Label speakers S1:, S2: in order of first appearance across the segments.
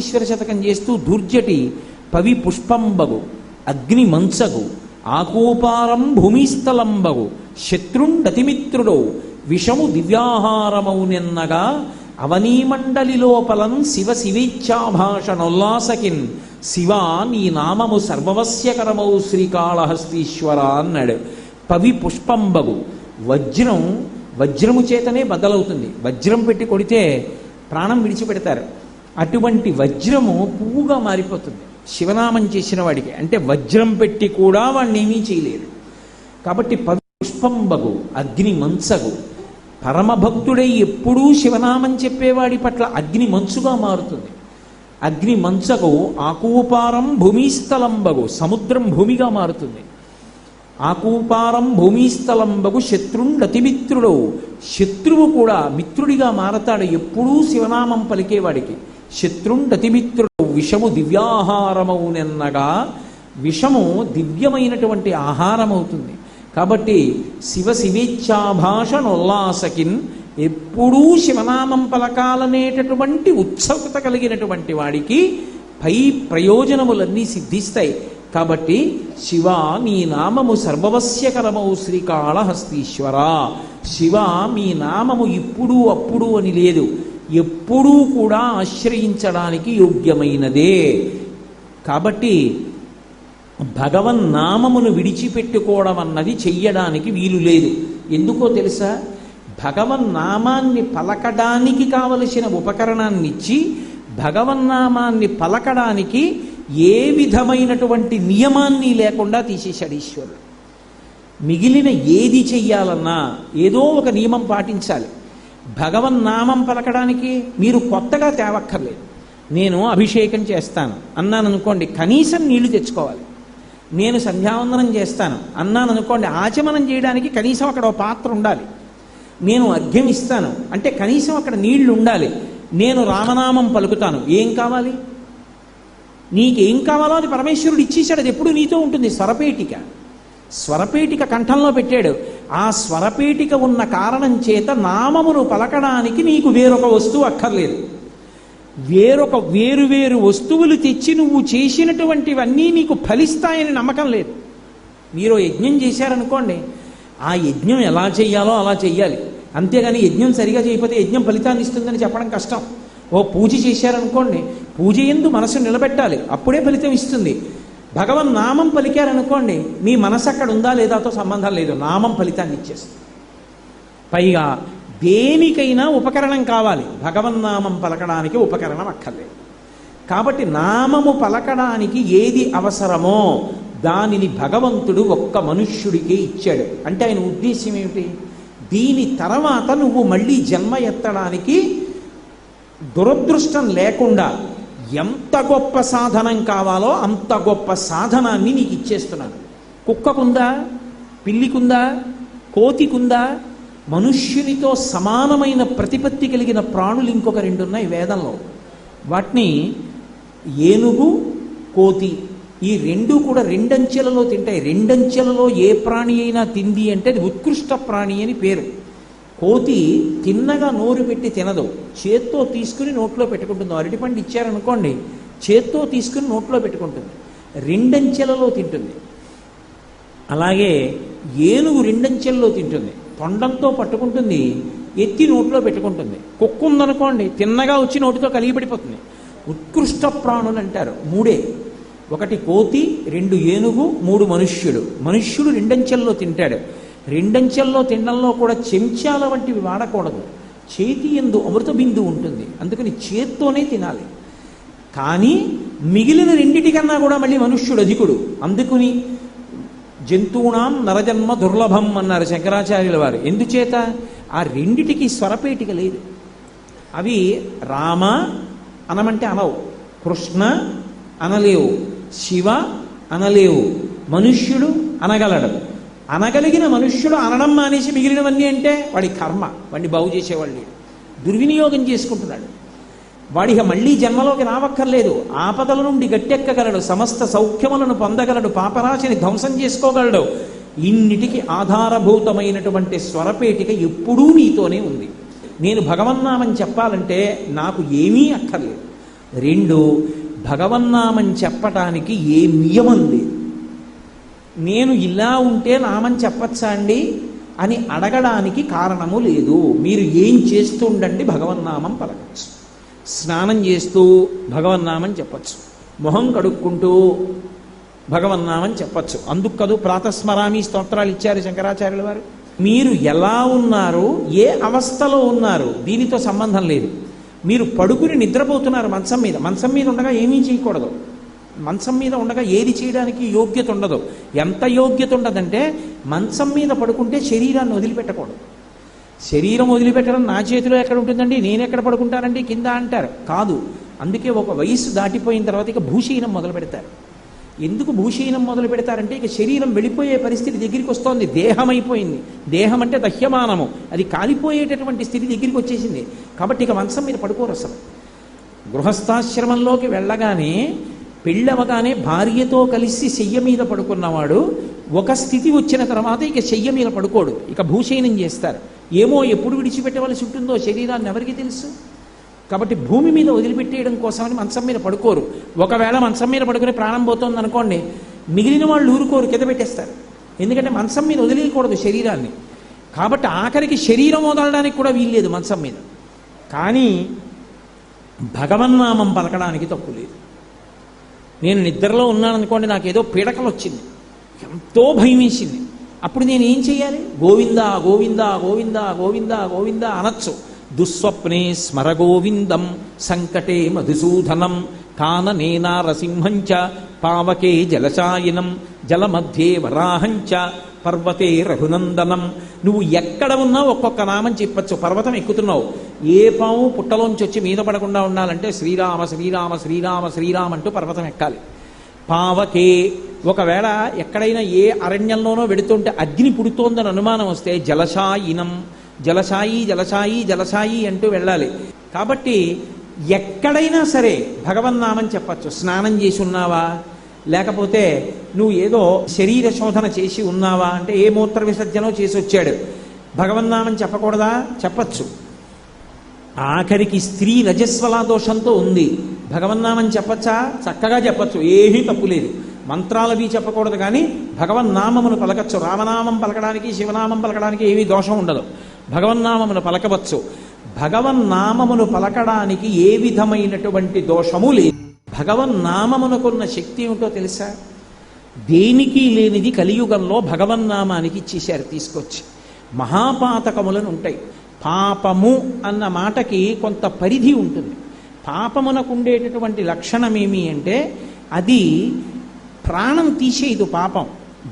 S1: ఈశ్వర శతకం చేస్తూ దుర్జటి పవి పుష్పంబగు అగ్ని మంచగు ఆకూపారం భూమిస్థలంబగు శత్రుండతిమిత్రుడో విషము దివ్యాహారమౌనెన్నగా అవనీమండలి లోపలం శివ శివేచ్ఛాభాషణోల్లాసకిన్ శివ నీ నామము సర్వవస్యకరమౌ శ్రీకాళహస్తీశ్వర అన్నాడు. పవి పుష్పంబగు వజ్రం వజ్రము చేతనే బద్దలవుతుంది. వజ్రం పెట్టి కొడితే ప్రాణం విడిచిపెడతారు. అటువంటి వజ్రము పువ్వుగా మారిపోతుంది. శివనామం చేసిన వాడికి. అంటే వజ్రం పెట్టి కూడా వాడిని ఏమీ చేయలేరు కాబట్టి పుష్పంబగు అగ్ని మంచగు పరమభక్తుడై ఎప్పుడూ శివనామం చెప్పేవాడి పట్ల అగ్ని మంచుగా మారుతుంది. అగ్ని మంచగు ఆకూపారం భూమిస్థలంబగు సముద్రం భూమిగా మారుతుంది. ఆకూపారం భూమిస్థలంబగు శత్రుండతిమిత్రుడు శత్రువు కూడా మిత్రుడిగా మారతాడు. ఎప్పుడూ శివనామం పలికేవాడికి. శత్రుండతిమిత్రుడు విషము దివ్యాహారమవునెన్నగా విషము దివ్యమైనటువంటి ఆహారం అవుతుంది కాబట్టి శివ శివేచ్ఛాభాషణోల్లాసకిన్ ఎప్పుడూ శివనామం పలకాలనేటటువంటి ఉత్సుకత కలిగినటువంటి వాడికి పై ప్రయోజనములన్నీ సిద్ధిస్తాయి. కాబట్టి శివ నీ నామము సర్వవస్యకరమౌ శ్రీకాళహస్తీశ్వర. శివ మీ నామము ఇప్పుడు అప్పుడు అని లేదు. ఎప్పుడూ కూడా ఆశ్రయించడానికి యోగ్యమైనదే. కాబట్టి భగవన్నామమును విడిచిపెట్టుకోవడం అన్నది చెయ్యడానికి వీలు లేదు. ఎందుకో తెలుసా? భగవన్నామాన్ని పలకడానికి కావలసిన ఉపకరణాన్ని ఇచ్చి భగవన్నామాన్ని పలకడానికి ఏ విధమైనటువంటి నియమాన్ని లేకుండా తీసేశాడు ఈశ్వరుడు. మిగిలిన ఏది చెయ్యాలన్నా ఏదో ఒక నియమం పాటించాలి. భగవన్నామం పలకడానికి మీరు కొత్తగా తేవక్కర్లేదు. నేను అభిషేకం చేస్తాను. అన్నాను అనుకోండి కనీసం నీళ్ళు తెచ్చుకోవాలి. నేను సంధ్యావందనం చేస్తాను. అన్నాను అనుకోండి ఆచమనం చేయడానికి కనీసం అక్కడ ఒక పాత్ర ఉండాలి. నేను అర్ఘ్యం ఇస్తాను. అంటే కనీసం అక్కడ నీళ్ళు ఉండాలి. నేను రామనామం పలుకుతాను. ఏం కావాలి? నీకేం కావాలో అది పరమేశ్వరుడు ఇచ్చేశాడు. అది ఎప్పుడు నీతో ఉంటుంది. స్వరపేటిక స్వరపేటిక కంఠంలో పెట్టాడు. ఆ స్వరపేటిక ఉన్న కారణం చేత నామమును పలకడానికి నీకు వేరొక వస్తువు అక్కర్లేదు. వేరొక వేరు వేరు వస్తువులు తెచ్చి నువ్వు చేసినటువంటివన్నీ నీకు ఫలిస్తాయని నమ్మకం లేదు. మీరు యజ్ఞం చేశారనుకోండి ఆ యజ్ఞం ఎలా చేయాలో అలా చెయ్యాలి. అంతేగాని యజ్ఞం సరిగా చేయకపోతే యజ్ఞం ఫలితాన్ని ఇస్తుందని చెప్పడం కష్టం. ఓ పూజ చేశారనుకోండి పూజ ఎందు మనసు నిలబెట్టాలి. అప్పుడే ఫలితం ఇస్తుంది. భగవన్ నామం పలికారనుకోండి మీ మనసు అక్కడ ఉందా లేదాతో సంబంధం లేదు. నామం ఫలితాన్ని ఇచ్చేస్తుంది. పైగా దేనికైనా ఉపకరణం కావాలి. భగవన్నామం పలకడానికి ఉపకరణం అక్కర్లేదు. కాబట్టి నామము పలకడానికి ఏది అవసరమో దానిని భగవంతుడు ఒక్క మనుష్యుడికే ఇచ్చాడు. అంటే ఆయన ఉద్దేశ్యం ఏమిటి? దీని తర్వాత నువ్వు మళ్ళీ జన్మ ఎత్తడానికి దురదృష్టం లేకుండా ఎంత గొప్ప సాధనం కావాలో అంత గొప్ప సాధనాన్ని నీకు ఇచ్చేస్తున్నాను. కుక్కకుందా? పిల్లికుందా? కోతికుందా? మనుష్యునితో సమానమైన ప్రతిపత్తి కలిగిన ప్రాణులు ఇంకొక రెండు ఉన్నాయి వేదంలో. వాటిని ఏనుగు కోతి ఈ రెండు కూడా రెండంచెలలో తింటాయి. రెండంచెలలో ఏ ప్రాణి అయినా తింది అంటే అది ఉత్కృష్ట ప్రాణి అని పేరు. కోతి తిన్నగా నోరు పెట్టి తినదు. చేత్తో తీసుకుని నోట్లో పెట్టుకుంటుంది. అరటిపండు ఇచ్చారనుకోండి చేత్తో తీసుకుని నోట్లో పెట్టుకుంటుంది. రెండంచెలలో తింటుంది. అలాగే ఏనుగు రెండంచెల్లో తింటుంది. తొండంతో పట్టుకుంటుంది ఎత్తి నోట్లో పెట్టుకుంటుంది. కుక్క ఉందనుకోండి తిన్నగా వచ్చి నోటితో కలిగిపడిపోతుంది. ఉత్కృష్ట ప్రాణులు అంటారు. మూడే. ఒకటి కోతి రెండు ఏనుగు మూడు మనుష్యుడు. మనుష్యుడు రెండంచెల్లో తింటాడు. రెండంచెల్లో తినడంలో కూడా చెంచాల వంటివి వాడకూడదు. చేతి ఎందు అమృత బిందు ఉంటుంది. అందుకని చేత్తోనే తినాలి. కానీ మిగిలిన రెండిటికన్నా కూడా మళ్ళీ మనుష్యుడు అధికుడు. అందుకుని జంతువునాం నరజన్మ దుర్లభం అన్నారు శంకరాచార్యుల వారు. ఎందుచేత? ఆ రెండిటికి స్వరపేటిక లేదు. అవి రామ అనమంటే అనవు. కృష్ణ అనలేవు. శివ అనలేవు. మనుష్యుడు అనగలడు. అనగలిగిన మనుష్యుడు అనడం మానేసి మిగిలినవన్నీ అంటే వాడి కర్మ వాడిని బాగు చేసేవాళ్ళు లేడు. దుర్వినియోగం చేసుకుంటున్నాడు. వాడిక మళ్ళీ జన్మలోకి రావక్కర్లేదు. ఆపదల నుండి గట్టెక్కగలడు సమస్త సౌఖ్యములను పొందగలడు పాపరాశిని ధ్వంసం చేసుకోగలడు. ఇన్నిటికి ఆధారభూతమైనటువంటి స్వరపేటిక ఎప్పుడూ నీతోనే ఉంది. నేను భగవన్నామని చెప్పాలంటే నాకు ఏమీ అక్కర్లేదు. రెండు భగవన్నామని చెప్పటానికి ఏ నియమం లేదు నేను ఇలా ఉంటే నామని చెప్పచ్చా అండి? అని అడగడానికి కారణము లేదు. మీరు ఏం చేస్తూ ఉండండి భగవన్నామం పలకచ్చు. స్నానం చేస్తూ భగవన్నామం చెప్పచ్చు. మొహం కడుక్కుంటూ భగవన్నామని చెప్పచ్చు. అందుకు కదూ ప్రాతస్మరామి స్తోత్రాలు ఇచ్చారు శంకరాచార్యుల వారు. మీరు ఎలా ఉన్నారు? ఏ అవస్థలో ఉన్నారు? దీనితో సంబంధం లేదు. మీరు పడుకుని నిద్రపోతున్నారు మంచం మీద. మంచం మీద ఉండగా ఏమీ చేయకూడదు. మంచం మీద ఉండగా ఏది చేయడానికి యోగ్యత ఉండదు. ఎంత యోగ్యత ఉండదంటే మంచం మీద పడుకుంటే శరీరాన్ని వదిలిపెట్టకూడదు. శరీరం వదిలిపెట్టడం నా చేతిలో ఎక్కడ ఉంటుందండి? నేను ఎక్కడ పడుకుంటానండి? కింద అంటారు. కాదు. అందుకే ఒక వయసు దాటిపోయిన తర్వాత ఇక భూషీనం మొదలు పెడతారు. ఎందుకు భూషీనం మొదలు పెడతారంటే ఇక శరీరం వెళ్ళిపోయే పరిస్థితి దగ్గరికి వస్తోంది. దేహం అయిపోయింది దేహం అంటే దహ్యమానము. అది కాలిపోయేటటువంటి స్థితి దగ్గరికి వచ్చేసింది. కాబట్టి ఇక మంచం మీద పడుకోరు అసలు. గృహస్థాశ్రమంలోకి వెళ్ళగానే పెళ్ళవగానే భార్యతో కలిసి శయ్య మీద పడుకున్నవాడు ఒక స్థితి వచ్చిన తర్వాత ఇక శయ్య మీద పడుకోడు. ఇక భూశయనం చేస్తారు. ఏమో ఎప్పుడు విడిచిపెట్టవలసి ఉంటుందో శరీరాన్ని ఎవరికి తెలుసు? కాబట్టి భూమి మీద వదిలిపెట్టేయడం కోసమని మంచం మీద పడుకోరు. ఒకవేళ మంచం మీద పడుకుని ప్రాణం పోతుంది అనుకోండి మిగిలిన వాళ్ళు ఊరుకోరు కింద పెట్టేస్తారు. ఎందుకంటే మంచం మీద వదిలేయకూడదు శరీరాన్ని. కాబట్టి ఆఖరికి శరీరం వదలడానికి కూడా వీల్లేదు మంచం మీద. కానీ భగవన్నామం పలకడానికి తప్పు లేదు. నేను నిద్రలో ఉన్నాను అనుకోండి నాకు ఏదో పీడకలు వచ్చింది ఎంతో భయం వేసింది అప్పుడు నేను ఏం చేయాలి గోవింద గోవింద గోవింద గోవింద గోవింద అనొచ్చు. దుస్వప్నే స్మర గోవిందం సంకటే మధుసూదనం కాననే నారసింహంచ పావకే జలశాయనం జలమధ్యే వరాహంచ పర్వతే రఘునందనం. నువ్వు ఎక్కడ ఉన్నా ఒక్కొక్క నామం చెప్పచ్చు పర్వతం ఎక్కుతున్నావు. ఏ పాము పుట్టలోంచి వచ్చి మీద పడకుండా ఉండాలంటే శ్రీరామ శ్రీరామ శ్రీరామ శ్రీరామ అంటూ పర్వతం ఎక్కాలి. పావకే ఒకవేళ ఎక్కడైనా ఏ అరణ్యంలోనో వెడుతుంటే అగ్ని పుడుతోందని అనుమానం వస్తే జలశాయినం. జలశాయి జలశాయి జలశాయి అంటూ వెళ్ళాలి. కాబట్టి ఎక్కడైనా సరే భగవన్నామని చెప్పచ్చు. స్నానం చేసి ఉన్నావా? లేకపోతే నువ్వు ఏదో శరీర శోధన చేసి ఉన్నావా? అంటే ఏ మూత్ర విసర్జనో చేసి వచ్చాడు. భగవన్నామని చెప్పకూడదా? చెప్పచ్చు. ఆఖరికి స్త్రీ రజస్వలా దోషంతో ఉంది. భగవన్నామని చెప్పచ్చా? చక్కగా చెప్పచ్చు. ఏమీ తప్పులేదు మంత్రాలవి చెప్పకూడదు కానీ భగవన్నామమును పలకచ్చు. రామనామం పలకడానికి శివనామం పలకడానికి ఏమీ దోషం ఉండదు. భగవన్నామమును పలకవచ్చు. భగవన్నామమును పలకడానికి ఏ విధమైనటువంటి దోషము లేదు. భగవన్నామమునకున్న శక్తి ఏమిటో తెలుసా? దేనికి లేనిది కలియుగంలో భగవన్నామానికి ఇచ్చేశారు తీసుకొచ్చి. మహాపాతకములను ఉంటాయి. పాపము అన్న మాటకి కొంత పరిధి ఉంటుంది. పాపమునకు ఉండేటటువంటి లక్షణమేమి అంటే అది ప్రాణం తీసేయదు పాపం.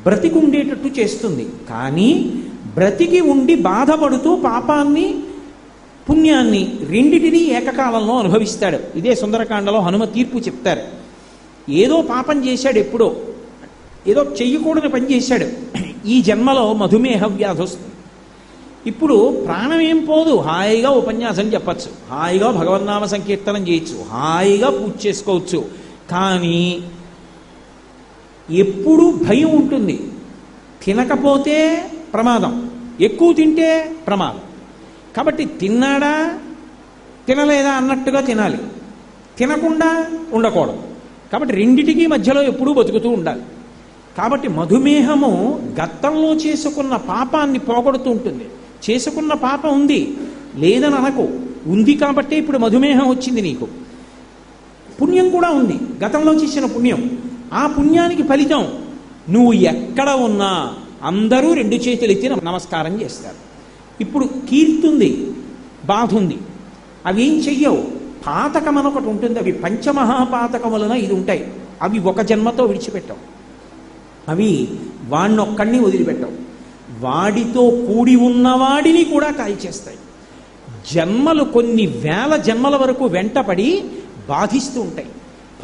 S1: బ్రతికుండేటట్టు చేస్తుంది. కానీ బ్రతికి ఉండి బాధపడుతూ పాపాన్ని పుణ్యాన్ని రెండిటినీ ఏకకాలంలో అనుభవిస్తాడు. ఇదే సుందరకాండలో హనుమ తీర్పు చెప్తారు. ఏదో పాపం చేశాడు ఎప్పుడో. ఏదో చెయ్యకూడని పని చేశాడు. ఈ జన్మలో మధుమేహ వ్యాధి వస్తుంది. ఇప్పుడు ప్రాణం ఏం పోదు. హాయిగా ఉపన్యాసం చెప్పచ్చు. హాయిగా భగవన్నామ సంకీర్తనం చేయొచ్చు. హాయిగా పూజ చేసుకోవచ్చు. కానీ ఎప్పుడూ భయం ఉంటుంది. తినకపోతే ప్రమాదం. ఎక్కువ తింటే ప్రమాదం. కాబట్టి తిన్నాడా తినలేదా అన్నట్టుగా తినాలి. తినకుండా ఉండకూడదు. కాబట్టి రెండిటికి మధ్యలో ఎప్పుడూ బతుకుతూ ఉండాలి. కాబట్టి మధుమేహము గతంలో చేసుకున్న పాపాన్ని పోగొడుతూ ఉంటుంది. చేసుకున్న పాపం ఉంది. లేదని అనకు. ఉంది కాబట్టే ఇప్పుడు మధుమేహం వచ్చింది నీకు. పుణ్యం కూడా ఉంది. గతంలో చేసిన పుణ్యం. ఆ పుణ్యానికి ఫలితం నువ్వు ఎక్కడ ఉన్నా అందరూ రెండు చేతులు ఎత్తి నమస్కారం చేస్తారు. ఇప్పుడు కీర్తుంది బాధ ఉంది అవి ఏం చెయ్యవు? పాతకం అని ఒకటి ఉంటుంది. అవి పంచమహాపాతకములన ఇది ఉంటాయి. అవి ఒక జన్మతో విడిచిపెట్టవు. అవి వాణ్ణొక్కడిని వదిలిపెట్టవు. వాడితో కూడి ఉన్నవాడిని కూడా కాల్చేస్తాయి. జన్మలు కొన్ని వేల జన్మల వరకు వెంటపడి బాధిస్తూ ఉంటాయి.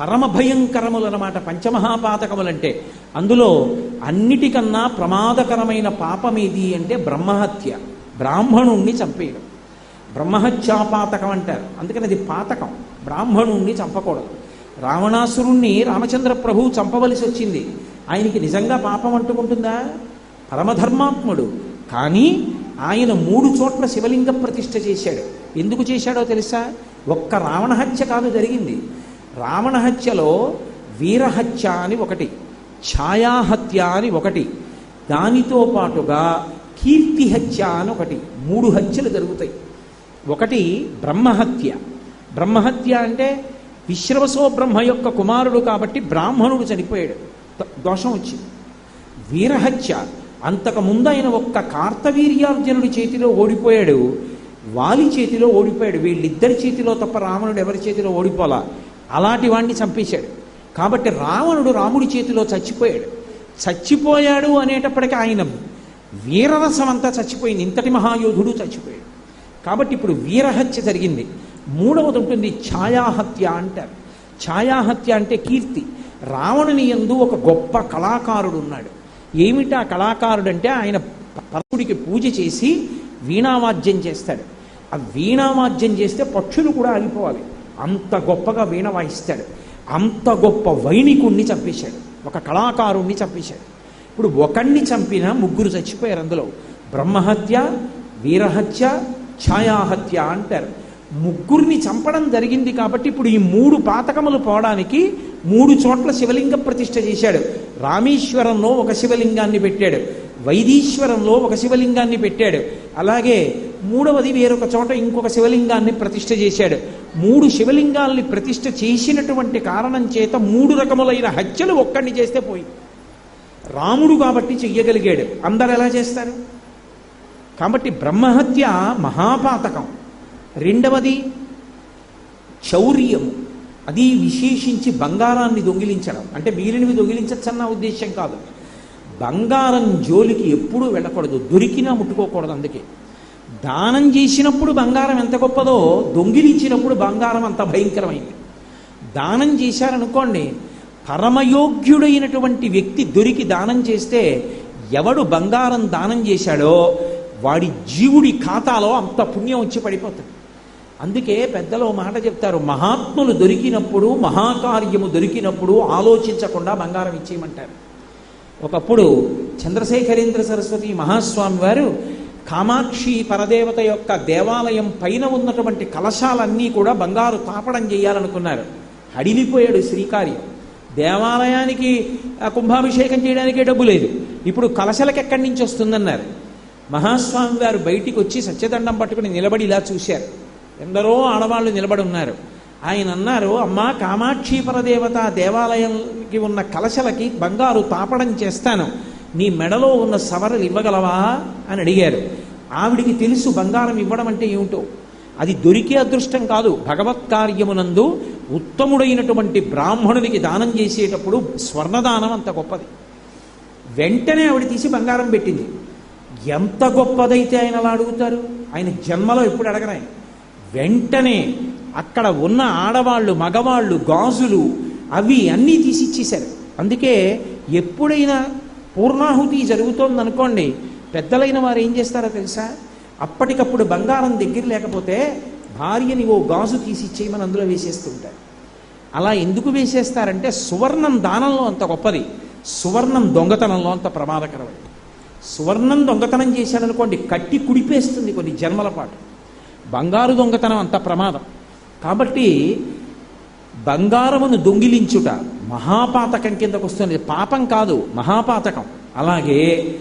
S1: పరమ భయంకరములు అనమాట పంచమహాపాతకములు పంచమహాపాతకములంటే. అందులో అన్నిటికన్నా ప్రమాదకరమైన పాపమేది అంటే బ్రహ్మహత్య. బ్రాహ్మణుణ్ణి చంపేయడం. బ్రహ్మహత్యాపాతకం అంటారు. అందుకని అది పాతకం. బ్రాహ్మణుణ్ణి చంపకూడదు. రావణాసురుణ్ణి రామచంద్ర ప్రభువు చంపవలసి వచ్చింది. ఆయనకి నిజంగా పాపం అంటుకుంటుందా? పరమధర్మాత్ముడు. కానీ ఆయన మూడు చోట్ల శివలింగ ప్రతిష్ఠ చేశాడు. ఎందుకు చేశాడో తెలుసా? ఒక్క రావణ హత్య కాదు జరిగింది. రావణ హత్యలో వీరహత్య అని ఒకటి ఛాయాహత్య అని ఒకటి. దానితో పాటుగా కీర్తి హత్య అని ఒకటి మూడు హత్యలు జరుగుతాయి. ఒకటి బ్రహ్మహత్య. బ్రహ్మహత్య అంటే విశ్రవసో బ్రహ్మ యొక్క కుమారుడు కాబట్టి బ్రాహ్మణుడు చనిపోయాడు. దోషం వచ్చింది. వీరహత్య. అంతకుముందు ఆయన ఒక్క కార్తవీర్యార్జునుడి చేతిలో ఓడిపోయాడు. వాలి చేతిలో ఓడిపోయాడు. వీళ్ళిద్దరి చేతిలో తప్ప రావణుడు ఎవరి చేతిలో ఓడిపోలా? అలాంటి వాడిని చంపేశాడు. కాబట్టి రావణుడు రాముడి చేతిలో చచ్చిపోయాడు. చచ్చిపోయాడు అనేటప్పటికీ ఆయన వీరరసం అంతా చచ్చిపోయింది. ఇంతటి మహాయోధుడు చచ్చిపోయాడు. కాబట్టి ఇప్పుడు వీరహత్య జరిగింది. మూడవది ఉంటుంది ఛాయాహత్య అంటారు. ఛాయాహత్య అంటే కీర్తి. రావణుని యందు ఒక గొప్ప కళాకారుడు ఉన్నాడు. ఏమిటా కళాకారుడు అంటే ఆయన పరముడికి పూజ చేసి వీణావాద్యం చేస్తాడు. ఆ వీణావాద్యం చేస్తే పక్షులు కూడా ఆగిపోవాలి. అంత గొప్పగా వీణ వాయిస్తాడు. అంత గొప్ప వైణికుణ్ణి చంపేశాడు. ఒక కళాకారుణ్ణి చంపేశాడు. ఇప్పుడు ఒకణ్ణి చంపిన ముగ్గురు చచ్చిపోయారు అందులో. బ్రహ్మహత్య వీరహత్య ఛాయాహత్య అంటారు. ముగ్గురిని చంపడం జరిగింది కాబట్టి ఇప్పుడు ఈ మూడు పాతకములు పోవడానికి మూడు చోట్ల శివలింగ ప్రతిష్ఠ చేశాడు. రామేశ్వరంలో ఒక శివలింగాన్ని పెట్టాడు. వైదీశ్వరంలో ఒక శివలింగాన్ని పెట్టాడు. అలాగే మూడవది వేరొక చోట ఇంకొక శివలింగాన్ని ప్రతిష్ఠ చేశాడు. మూడు శివలింగాల్ని ప్రతిష్ఠ చేసినటువంటి కారణం చేత మూడు రకములైన హత్యలు ఒక్కడిని చేస్తే పోయింది రాముడు కాబట్టి చెయ్యగలిగాడు. అందరు ఎలా చేస్తారు? కాబట్టి బ్రహ్మహత్య మహాపాతకం. రెండవది చౌర్యము. అది విశేషించి బంగారాన్ని దొంగిలించడం. అంటే మిగిలినవి దొంగిలించచ్చన్న ఉద్దేశం కాదు. బంగారం జోలికి ఎప్పుడూ వెళ్ళకూడదు. దొరికినా ముట్టుకోకూడదు అందుకే. దానం చేసినప్పుడు బంగారం ఎంత గొప్పదో దొంగిలించినప్పుడు బంగారం అంత భయంకరమైంది. దానం చేశారనుకోండి పరమయోగ్యుడైనటువంటి వ్యక్తి దొరికి దానం చేస్తే ఎవడు బంగారం దానం చేశాడో వాడి జీవుడి ఖాతాలో అంత పుణ్యం వచ్చి పడిపోతుంది అందుకే పెద్దలు మాట చెప్తారు మహాత్ములు దొరికినప్పుడు మహాకార్యము దొరికినప్పుడు ఆలోచించకుండా బంగారం ఇచ్చేయమంటారు. ఒకప్పుడు చంద్రశేఖరేంద్ర సరస్వతి మహాస్వామి వారు కామాక్షి పరదేవత యొక్క దేవాలయం పైన ఉన్నటువంటి కలశాలన్నీ కూడా బంగారు తాపడం చేయాలనుకున్నారు. అడిగిపోయాడు శ్రీకార్యం. దేవాలయానికి కుంభాభిషేకం చేయడానికే డబ్బు లేదు. ఇప్పుడు కలశలకు ఎక్కడి నుంచి వస్తుందన్నారు. మహాస్వామి వారు బయటికి వచ్చి సత్యదండం పట్టుకుని నిలబడి ఇలా చూశారు. ఎందరో ఆడవాళ్ళు నిలబడి ఉన్నారు. ఆయన అన్నారు అమ్మా కామాక్షీపర దేవత దేవాలయంకి ఉన్న కలశలకి బంగారు తాపడం చేస్తాను. నీ మెడలో ఉన్న సవరలు ఇవ్వగలవా? అని అడిగారు. ఆవిడికి తెలుసు బంగారం ఇవ్వడం అంటే ఏమిటో. అది దొరికే అదృష్టం కాదు. భగవత్ కార్యమునందు ఉత్తముడైనటువంటి బ్రాహ్మణునికి దానం చేసేటప్పుడు స్వర్ణదానం అంత గొప్పది. వెంటనే ఆవిడ తీసి బంగారం పెట్టింది. ఎంత గొప్పదైతే ఆయన అలా అడుగుతారు? ఆయన జన్మలో ఎప్పుడు అడగరు వెంటనే అక్కడ ఉన్న ఆడవాళ్ళు మగవాళ్ళు గాజులు అవి అన్నీ తీసిచ్చేశారు అందుకే ఎప్పుడైనా పూర్ణాహుతి జరుగుతోందనుకోండి పెద్దలైన వారు ఏం చేస్తారో తెలుసా? అప్పటికప్పుడు బంగారం దగ్గర లేకపోతే భార్యని ఓ గాజు తీసి ఇచ్చేయమని అందులో వేసేస్తుంటారు. అలా ఎందుకు వేసేస్తారంటే సువర్ణం దానంలో అంత గొప్పది. సువర్ణం దొంగతనంలో అంత ప్రమాదకరమైనది. సువర్ణం దొంగతనం చేశాడనుకోండి కట్టి కుడిపేస్తుంది కొన్ని జన్మల పాటు. బంగారు దొంగతనం అంత ప్రమాదం. కాబట్టి బంగారమును దొంగిలించుట మహాపాతకం కిందకు వస్తుంది పాపం కాదు మహాపాతకం. అలాగే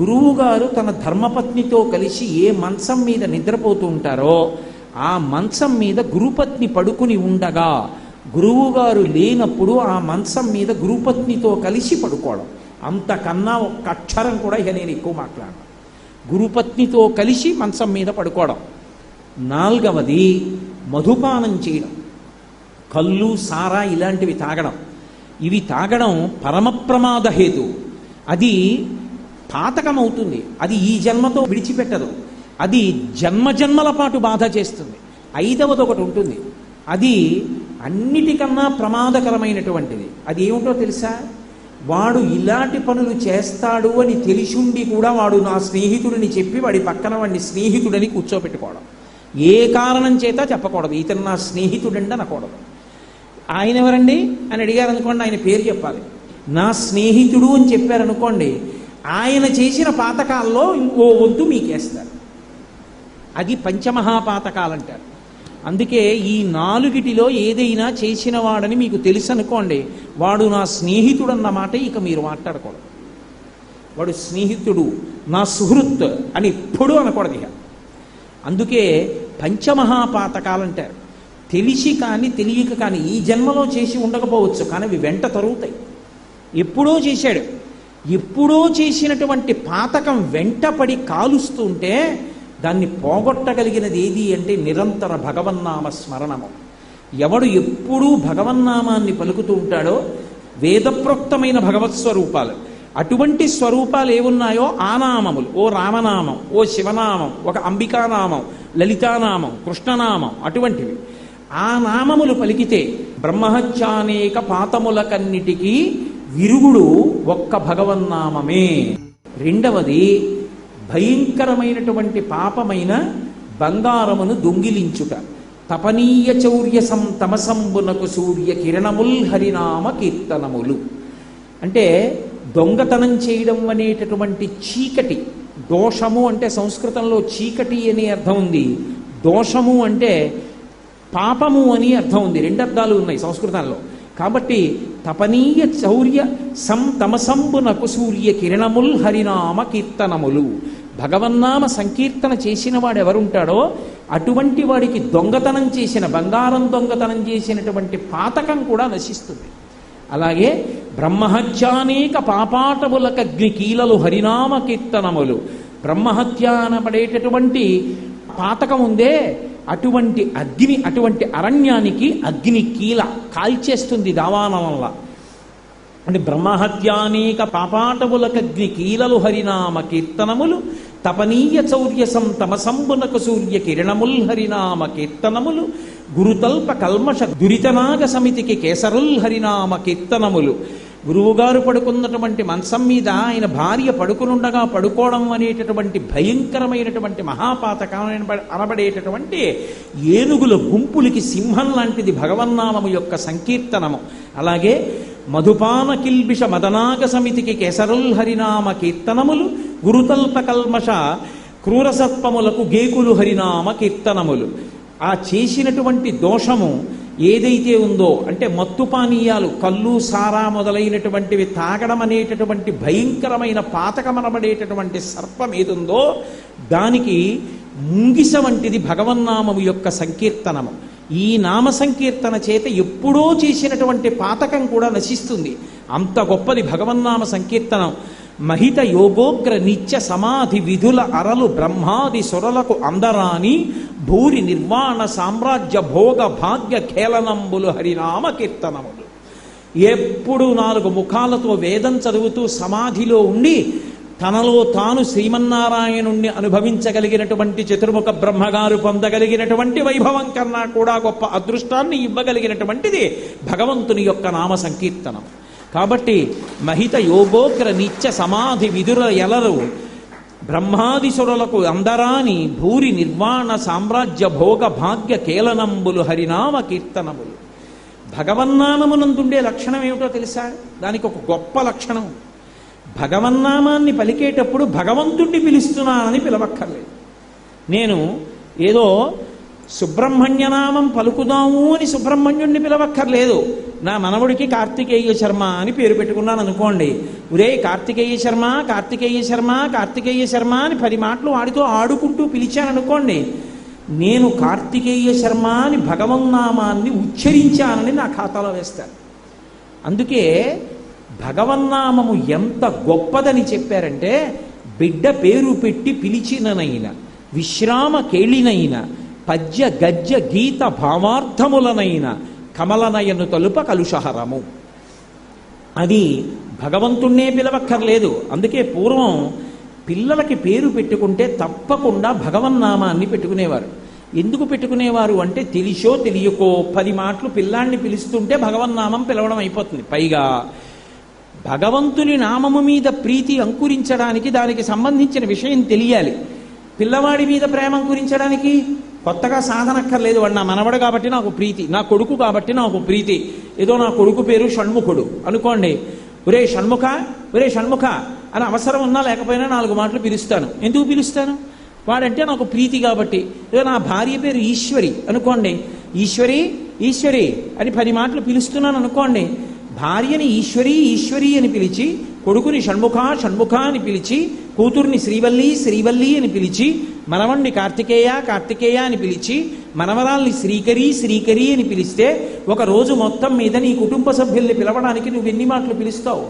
S1: గురువు గారు తన ధర్మపత్నితో కలిసి ఏ మంచం మీద నిద్రపోతూ ఉంటారో ఆ మంచం మీద గురుపత్ని పడుకుని ఉండగా గురువుగారు లేనప్పుడు ఆ మంచం మీద గురుపత్నితో కలిసి పడుకోవడం. అంతకన్నా ఒక్క అక్షరం కూడా ఇక నేను ఎక్కువ మాట్లాడను. గురుపత్నితో కలిసి మంచం మీద పడుకోవడం. నాలుగవది మధుపానం చేయడం. కళ్ళు సారా ఇలాంటివి తాగడం. ఇవి తాగడం పరమ ప్రమాద హేతు. అది పాతకం అవుతుంది అది ఈ జన్మతో విడిచిపెట్టదు. అది జన్మ జన్మల పాటు బాధ చేస్తుంది. ఐదవది ఒకటి ఉంటుంది. అది అన్నిటికన్నా ప్రమాదకరమైనటువంటిది. అది ఏమిటో తెలుసా? వాడు ఇలాంటి పనులు చేస్తాడు అని తెలిసుండి కూడా వాడు నా స్నేహితుడిని చెప్పి వాడి పక్కన వాడిని స్నేహితుడని కూర్చోపెట్టుకోవడం. ఏ కారణం చేత చెప్పకూడదు. ఇతను నా స్నేహితుడండి అనకూడదు. ఆయన ఎవరండి? అని అడిగారు అనుకోండి ఆయన పేరు చెప్పాలి. నా స్నేహితుడు అని చెప్పారనుకోండి ఆయన చేసిన పాతకాల్లో ఇంకో వద్దు మీకేస్తారు. అది పంచమహాపాతకాలు అంటారు అందుకే ఈ నాలుగిటిలో ఏదైనా చేసిన వాడని మీకు తెలుసు అనుకోండి వాడు నా స్నేహితుడు అన్నమాట ఇక మీరు మాట్లాడకూడదు. వాడు స్నేహితుడు నా సుహృత్ అని ఎప్పుడూ అనకూడదు ఇక. అందుకే పంచమహాపాతకాలు అంటారు తెలిసి కానీ తెలియక కానీ ఈ జన్మలో చేసి ఉండకపోవచ్చు కానీ అవి వెంట తరుగుతాయి. ఎప్పుడో చేశాడు. ఎప్పుడో చేసినటువంటి పాతకం వెంటపడి కాలుస్తూ ఉంటే దాన్ని పోగొట్టగలిగినది ఏది అంటే నిరంతర భగవన్నామ స్మరణము. ఎవడు ఎప్పుడూ భగవన్నామాన్ని పలుకుతూ ఉంటాడో వేదప్రోక్తమైన భగవత్ స్వరూపాలు అటువంటి స్వరూపాలు ఏమున్నాయో? ఆ నామములు ఓ రామనామం ఓ శివనామం ఒక అంబికానామం లలితానామం కృష్ణనామం అటువంటివి. ఆ నామములు పలికితే బ్రహ్మహత్యానేక పాతములకన్నిటికీ విరుగుడు ఒక్క భగవన్నామమే. రెండవది భయంకరమైనటువంటి పాపమైన బంగారమును దొంగిలించుట. తపనీయ చౌర్యసం తమసంబునకు సూర్య కిరణముల్ హరినామ కీర్తనములు. అంటే దొంగతనం చేయడం అనేటటువంటి చీకటి. దోషము అంటే సంస్కృతంలో చీకటి అనే అర్థం ఉంది. దోషము అంటే పాపము అని అర్థం ఉంది. రెండు అర్థాలు ఉన్నాయి సంస్కృతంలో. కాబట్టి తపనీయ చౌర్య సం తమసంబునకు సూర్య కిరణముల్ హరినామ కీర్తనములు. భగవన్నామ సంకీర్తన చేసిన వాడు ఎవరుంటాడో అటువంటి వాడికి దొంగతనం చేసిన బంగారం దొంగతనం చేసినటువంటి పాతకం కూడా నశిస్తుంది. అలాగే బ్రహ్మహత్యానేక పాపాటములకగ్ని కీలలు హరినామ కీర్తనములు. బ్రహ్మహత్య అనబడేటటువంటి పాతకం ఉందే అటువంటి అగ్ని అటువంటి అరణ్యానికి అగ్ని కీల కాల్చేస్తుంది దావానం వల్ల అంటే బ్రహ్మహత్యానేక పాపాటములకగ్ని కీలలు హరినామ కీర్తనములు తపనీయ చౌర్యసం తమసంబునకు సూర్య కిరణముల్ హరినామ కీర్తనములు గురుతల్ప కల్మష దురితనాగ సమితికి కేసరుల్ హరినామ కీర్తనములు. గురువుగారు పడుకున్నటువంటి మంచం మీద ఆయన భార్య పడుకునుండగా పడుకోవడం అనేటటువంటి భయంకరమైనటువంటి మహాపాతకం అనబడేటటువంటి ఏనుగుల గుంపులకి సింహం లాంటిది భగవన్నామము యొక్క సంకీర్తనము. అలాగే మధుపాన కిల్బిష మదనాగ సమితికి కేసరుల్ హరినామ కీర్తనములు గురుతల్ప కల్మష క్రూరసత్వములకు గేకులు హరినామ కీర్తనములు. ఆ చేసినటువంటి దోషము ఏదైతే ఉందో అంటే మత్తు పానీయాలు కళ్ళు సారా మొదలైనటువంటివి తాగడం అనేటటువంటి భయంకరమైన పాతకమనబడేటటువంటి సర్పం ఏదుందో దానికి ముంగిస వంటిది భగవన్నామము యొక్క సంకీర్తనము. ఈ నామ సంకీర్తన చేత ఎప్పుడో చేసినటువంటి పాతకం కూడా నశిస్తుంది. అంత గొప్పది భగవన్నామ సంకీర్తనం. మహిత యోగోగ్ర నిత్య సమాధి విధుల అరలు బ్రహ్మాది సురలకు అందరాని భూరి నిర్వాణ సామ్రాజ్య భోగ భాగ్య ఖేళనంబులు హరినామ కీర్తనములు. ఎప్పుడు నాలుగు ముఖాలతో వేదం చదువుతూ సమాధిలో ఉండి తనలో తాను శ్రీమన్నారాయణుణ్ణి అనుభవించగలిగినటువంటి చతుర్ముఖ బ్రహ్మగారు పొందగలిగినటువంటి వైభవం కన్నా కూడా గొప్ప అదృష్టాన్ని ఇవ్వగలిగినటువంటిది భగవంతుని యొక్క నామ సంకీర్తనం. కాబట్టి మహిత యోగోగ్ర నిత్య సమాధి విదుర ఎలరు బ్రహ్మాదిసురులకు అందరాని భూరి నిర్వాణ సామ్రాజ్య భోగ భాగ్య కేలనంబులు హరినామ కీర్తనములు. భగవన్నామమునందుండే లక్షణం ఏమిటో తెలుసా? దానికి ఒక గొప్ప లక్షణం. భగవన్నామాన్ని పలికేటప్పుడు భగవంతుణ్ణి పిలుస్తున్నానని పిలవక్కర్లేదు. నేను ఏదో సుబ్రహ్మణ్యనామం పలుకుదాము అని సుబ్రహ్మణ్యుణ్ణి పిలవక్కర్లేదు. నా మనవడికి కార్తికేయ శర్మ అని పేరు పెట్టుకున్నాను అనుకోండి. ఒరే కార్తికేయ శర్మ కార్తికేయ శర్మ కార్తికేయ శర్మ అని పది మాటలు వాడితో ఆడుకుంటూ పిలిచాను అనుకోండి. నేను కార్తికేయ శర్మ అని భగవన్నామాన్ని ఉచ్చరించానని నా ఖాతాలో వేస్తాను అందుకే భగవన్నామము ఎంత గొప్పదని చెప్పారంటే బిడ్డ పేరు పెట్టి పిలిచిననైనా విశ్రామ కేళినైనా పద్య గద్య గీత భావార్థములనైన కమలనయను తలుప కలుషహరము. అది భగవంతుణ్ణే పిలవక్కర్లేదు. అందుకే పూర్వం పిల్లలకి పేరు పెట్టుకుంటే తప్పకుండా భగవన్నామాన్ని పెట్టుకునేవారు. ఎందుకు పెట్టుకునేవారు అంటే తెలిసో తెలియకో పది మాటలు పిల్లాన్ని పిలుస్తుంటే భగవన్నామం పిలవడం అయిపోతుంది. పైగా భగవంతుని నామము మీద ప్రీతి అంకురించడానికి దానికి సంబంధించిన విషయం తెలియాలి. పిల్లవాడి మీద ప్రేమ అంకురించడానికి కొత్తగా సాధనక్కర్లేదు వాడు నా మనవడు కాబట్టి నాకు ప్రీతి నా కొడుకు కాబట్టి నాకు ప్రీతి. ఏదో నా కొడుకు పేరు షణ్ముఖుడు. అనుకోండి ఒరే షణ్ముఖ ఒరే షణ్ముఖ అని అవసరం ఉన్నా లేకపోయినా నాలుగు మాటలు పిలుస్తాను. ఎందుకు పిలుస్తాను? వాడంటే నాకు ప్రీతి కాబట్టి. ఏదో నా భార్య పేరు ఈశ్వరి. అనుకోండి ఈశ్వరి ఈశ్వరి అని పది మాటలు పిలుస్తున్నాను అనుకోండి భార్యని ఈశ్వరి ఈశ్వరి అని పిలిచి కొడుకుని షణ్ముఖ షణ్ముఖ అని పిలిచి కూతుర్ని శ్రీవల్లి శ్రీవల్లి అని పిలిచి మనవణ్ణి కార్తికేయ కార్తికేయ అని పిలిచి మనవరాల్ని శ్రీకరి శ్రీకరి అని పిలిస్తే ఒక రోజు మొత్తం మీద నీ కుటుంబ సభ్యుల్ని పిలవడానికి నువ్వు ఎన్ని మాటలు పిలుస్తావు?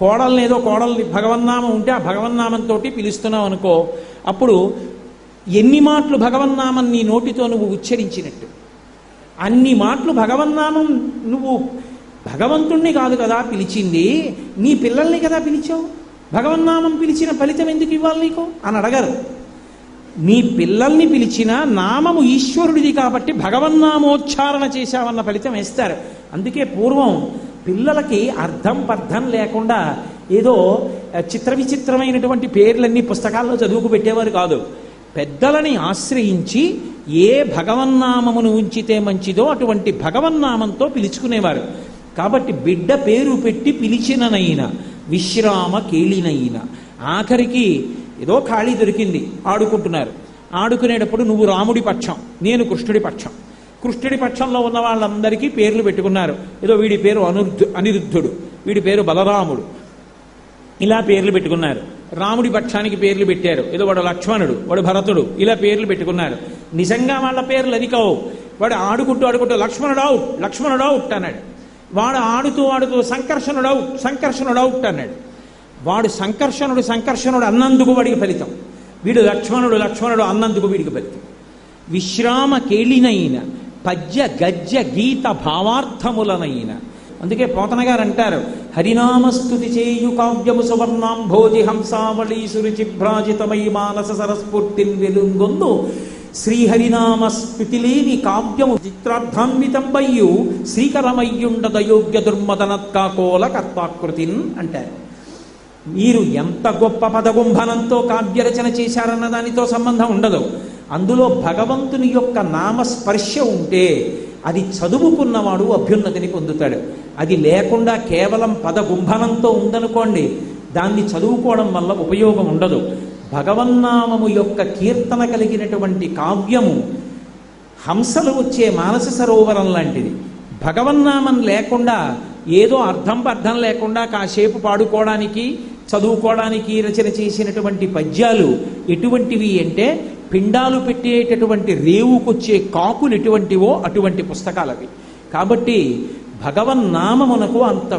S1: కోడల్ని ఏదో కోడల్ని భగవన్నామం ఉంటే ఆ భగవన్నామంతో పిలుస్తున్నావు అనుకో అప్పుడు ఎన్ని మాటలు భగవన్నామం నీ నోటితో నువ్వు ఉచ్చరించినట్టు? అన్ని మాటలు భగవన్నామం నువ్వు భగవంతుణ్ణి కాదు కదా పిలిచింది నీ పిల్లల్ని కదా పిలిచావు? భగవన్నామం పిలిచిన ఫలితం ఎందుకు ఇవ్వాలి నీకు? అని అడగరు. నీ పిల్లల్ని పిలిచిన నామము ఈశ్వరుడిది కాబట్టి భగవన్నామోచ్చారణ చేశావన్న ఫలితం వేస్తారు. అందుకే పూర్వం పిల్లలకి అర్థం పర్థం లేకుండా ఏదో చిత్ర విచిత్రమైనటువంటి పేర్లన్నీ పుస్తకాల్లో చదువుకు పెట్టేవారు కాదు. పెద్దలని ఆశ్రయించి ఏ భగవన్నామమును ఉంచితే మంచిదో అటువంటి భగవన్నామంతో పిలుచుకునేవారు. కాబట్టి బిడ్డ పేరు పెట్టి పిలిచిననైనా విశ్రామ కేళినైనా. ఆఖరికి ఏదో ఖాళీ దొరికింది. ఆడుకుంటున్నారు. ఆడుకునేటప్పుడు నువ్వు రాముడి పక్షం నేను కృష్ణుడి పక్షం. కృష్ణుడి పక్షంలో ఉన్న వాళ్ళందరికీ పేర్లు పెట్టుకున్నారు. ఏదో వీడి పేరు అనురుద్ధు అనిరుద్ధుడు వీడి పేరు బలరాముడు. ఇలా పేర్లు పెట్టుకున్నారు. రాముడి పక్షానికి పేర్లు పెట్టారు. ఏదో వాడు లక్ష్మణుడు వాడు భరతుడు ఇలా పేర్లు పెట్టుకున్నారు. నిజంగా వాళ్ళ పేర్లు అది కావు వాడు ఆడుకుంటూ ఆడుకుంటూ లక్ష్మణుడు అవుట్ లక్ష్మణుడు అవుట్ అన్నాడు. వాడు ఆడుతూ ఆడుతూ సంకర్షణుడు అవుట్ సంకర్షణుడు అవుట్ అన్నాడు. వాడు సంకర్షణుడు సంకర్షణుడు అన్నందుకు వాడికి ఫలితం. వీడు లక్ష్మణుడు లక్ష్మణుడు అన్నందుకు వీడికి ఫలితం. విశ్రామ కేళినైన పద్య గద్య గీత భావార్థములనైన. అందుకే పోతన గారు అంటారు హరినామస్తుతి చేయు కావ్యము సువర్ణాం భోజి హంసావళి సురుచిభ్రాజితమై మానస సరస్ఫూర్తిని వెలుగొందు. శ్రీహరినామ స్మృతిలేని కావ్యము చిత్రార్థాన్వితంబయ్యు శ్రీకరమయ్యుండదయోగ్య దుర్మదనత్కాకోల కర్తాకృతిన్ అంటారు. మీరు ఎంత గొప్ప పదగుంభనంతో కావ్యరచన చేశారన్న దానితో సంబంధం ఉండదు. అందులో భగవంతుని యొక్క నామస్పర్శ ఉంటే అది చదువుకున్నవాడు అభ్యున్నతిని పొందుతాడు. అది లేకుండా కేవలం పదగుంభనంతో ఉందనుకోండి దాన్ని చదువుకోవడం వల్ల ఉపయోగం ఉండదు. భగవన్నామము యొక్క కీర్తన కలిగినటువంటి కావ్యము హంసలు వచ్చే మానస సరోవరం లాంటిది. భగవన్నామం లేకుండా ఏదో అర్థం అర్థం లేకుండా కాసేపు పాడుకోవడానికి చదువుకోవడానికి రచన చేసినటువంటి పద్యాలు ఎటువంటివి అంటే పిండాలు పెట్టేటటువంటి రేవుకొచ్చే కాకులు ఎటువంటివో అటువంటి పుస్తకాలవి. కాబట్టి భగవన్నామమునకు అంత